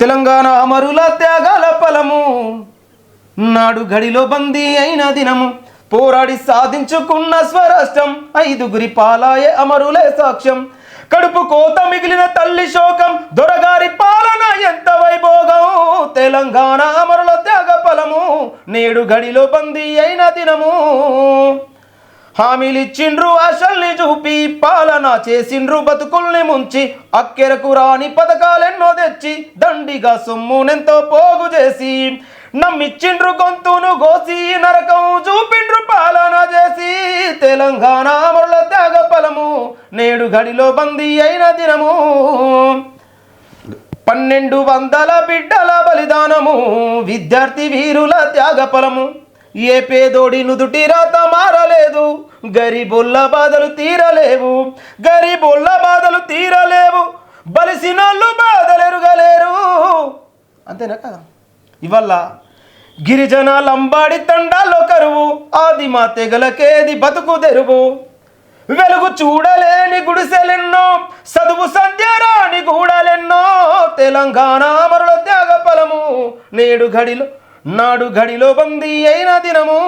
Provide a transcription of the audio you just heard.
తెలంగాణ అమరుల త్యాగాల ఫలము. నాడు గడిలో బందీ అయిన దినము. పోరాడి సాధించుకున్న స్వరాష్ట్రం. ఐదుగురి పాలాయే అమరులే సాక్ష్యం. కడుపు కోత మిగిలిన తల్లి శోకం. దొరగారి పాలన ఎంత వైభోగం. తెలంగాణ అమరుల త్యాగ ఫలము. నేడు గడిలో బందీ అయిన దినము. హామీలిచ్చిండ్రు ఆశల్ని చూపి పాలన చేసిండ్రు బతుకుల్ని ముంచి అక్కెరకు రాని పథకాలెన్నో తెచ్చి దండిగా సొమ్మునెంతో పోగు చేసి నమ్మిచ్చిండ్రు గొంతును గోసి నరకం చూపిండ్రు పాలన చేసి తెలంగాణ మరల త్యాగ ఫలము నేడు గడిలో బందీ అయిన దినము. పన్నెండు వందల బిడ్డల బలిదానము విద్యార్థి వీరుల త్యాగ ఫలము. ఏ పేదోడి నుదుటి రాత మారలేదు? గరిబుల్ల బాధలు తీరలేవు. గరిబుల్ల బాధలు తీరలేవు. బలిసినోళ్ళు బాధలెరుగలేరు. అంతేనా కదా? ఇవల్ల గిరిజన లంబాడి తండాల్లో కరువు ఆది మా తెగలకేది బతుకు తెరువు. వెలుగు చూడలేని గుడిసెలెన్నో చదువు సంధ్యారాని గూడలెన్నో తెలంగాణ అమరుల త్యాగ ఫలము నేడు గడిలో నాడు గడిలో బందీ అయిన దినము.